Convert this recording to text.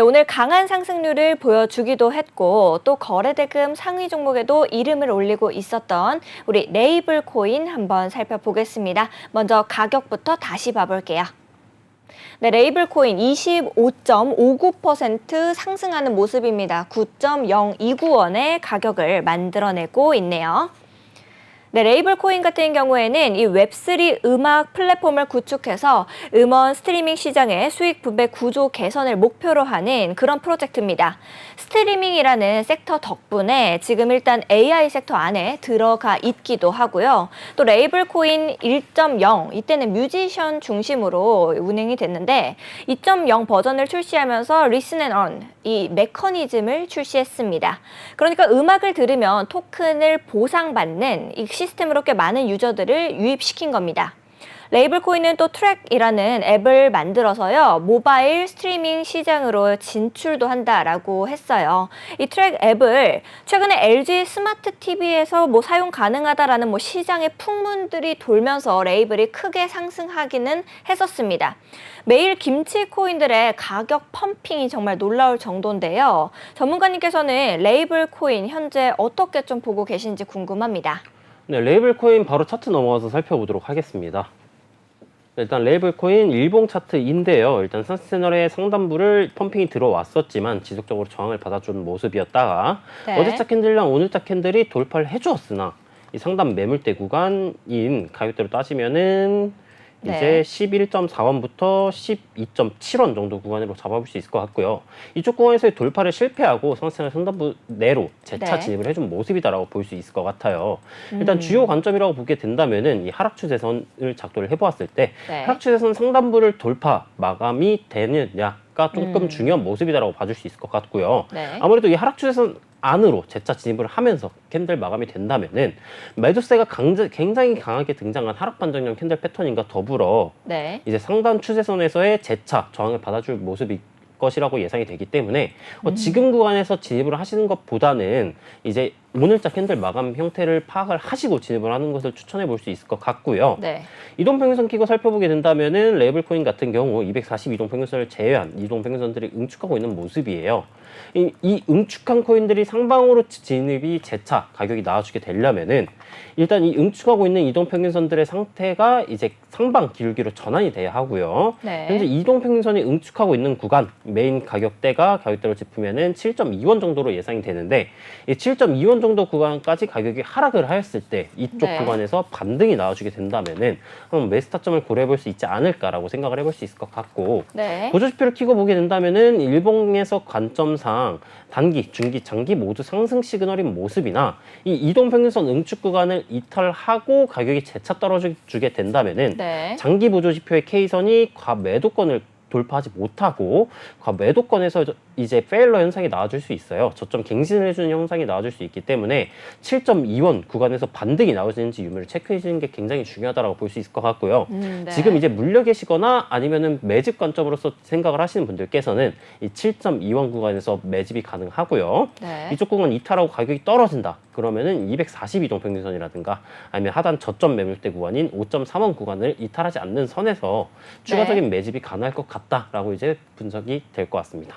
네, 오늘 강한 상승률을 보여주기도 했고 또 거래대금 상위 종목에도 이름을 올리고 있었던 우리 레이블 코인 한번 살펴보겠습니다. 먼저 가격부터 다시 봐볼게요. 네, 레이블 코인 25.59% 상승하는 모습입니다. 9.029원의 가격을 만들어내고 있네요. 네, 레이블 코인 같은 경우에는 이 웹3 음악 플랫폼을 구축해서 음원 스트리밍 시장의 수익 분배 구조 개선을 목표로 하는 그런 프로젝트입니다. 스트리밍이라는 섹터 덕분에 지금 일단 AI 섹터 안에 들어가 있기도 하고요. 또 레이블 코인 1.0 이때는 뮤지션 중심으로 운행이 됐는데 2.0 버전을 출시하면서 리슨 앤 언 이 메커니즘을 출시했습니다. 그러니까 음악을 들으면 토큰을 보상받는 이 시스템으로 꽤 많은 유저들을 유입시킨 겁니다. 레이블 코인은 또 트랙이라는 앱을 만들어서요 모바일 스트리밍 시장으로 진출도 한다라고 했어요. 이 트랙 앱을 최근에 LG 스마트 TV에서 뭐 사용 가능하다라는 뭐 시장의 풍문들이 돌면서 레이블이 크게 상승하기는 했었습니다. 매일 김치 코인들의 가격 펌핑이 정말 놀라울 정도인데요. 전문가님께서는 레이블 코인 현재 어떻게 좀 보고 계신지 궁금합니다. 네, 레이블 코인 바로 차트 넘어가서 살펴보도록 하겠습니다. 일단 레이블 코인 일봉 차트인데요. 일단 선스 채널에 상단부를 펌핑이 들어왔었지만 지속적으로 저항을 받아주는 모습이었다가 네. 어제자 캔들랑 오늘자 캔들이 돌파를 해주었으나 이 상단 매물대 구간인 가격대로 따지면은 네. 이제 11.4원부터 12.7원 정도 구간으로 잡아볼 수 있을 것 같고요. 이쪽 구간에서의 돌파를 실패하고 선스채널 상단부 내로 재차 네. 진입을 해준 모습이다라고 볼 수 있을 것 같아요. 일단 음. 주요 관점이라고 보게 된다면은 이 하락 추세선을 작도를 해보았을 때 네. 하락 추세선 상단부를 돌파 마감이 되느냐 가 조금 음. 중요한 모습이다라고 봐줄 수 있을 것 같고요. 네. 아무래도 이 하락 추세선 안으로 재차 진입을 하면서 캔들 마감이 된다면은 매도세가 강제, 굉장히 강하게 등장한 하락 반전형 캔들 패턴인가 더불어 네. 이제 상단 추세선에서의 재차 저항을 받아줄 모습이 것이라고 예상이 되기 때문에 어, 지금 구간에서 진입을 하시는 것보다는 이제 오늘자 캔들 마감 형태를 파악을 하시고 진입을 하는 것을 추천해 볼 수 있을 것 같고요. 네. 이동평균선 키고 살펴보게 된다면은 레이블 코인 같은 경우 240 이동평균선을 제외한 이동평균선들이 응축하고 있는 모습이에요. 이, 이 응축한 코인들이 상방으로 진입이 재차 가격이 나와주게 되려면은 일단 이 응축하고 있는 이동평균선들의 상태가 이제 상방 기울기로 전환이 돼야 하고요. 네. 현재 이동평균선이 응축하고 있는 구간 메인 가격대가 가격대로 짚으면은 7.2원 정도로 예상이 되는데 이 7.2원 정도 구간까지 가격이 하락을 하였을 때 이쪽 네. 구간에서 반등이 나와주게 된다면은 한번 매스타점을 고려해 볼 수 있지 않을까라고 생각을 해볼 수 있을 것 같고 네. 보조지표를 키고 보게 된다면은 일봉에서 관점상 단기, 중기, 장기 모두 상승 시그널인 모습이나 이 이동평균선 응축 구간을 이탈하고 가격이 재차 떨어지게 된다면은 네. 장기 보조지표의 K선이 과 매도권을 돌파하지 못하고 과 매도권에서 이제 페일러 현상이 나와줄 수 있어요. 저점 갱신을 해주는 현상이 나와줄 수 있기 때문에 7.2원 구간에서 반등이 나오지는지 유무를 체크해 주는 게 굉장히 중요하다고 볼 수 있을 것 같고요. 음, 네. 지금 이제 물려 계시거나 아니면은 매집 관점으로서 생각을 하시는 분들께서는 이 7.2원 구간에서 매집이 가능하고요. 네. 이쪽 구간 이탈하고 가격이 떨어진다. 그러면은 242동 평균선이라든가 아니면 하단 저점 매물대 구간인 5.3원 구간을 이탈하지 않는 선에서 추가적인 매집이 가능할 것 같다라고 이제 분석이 될 것 같습니다.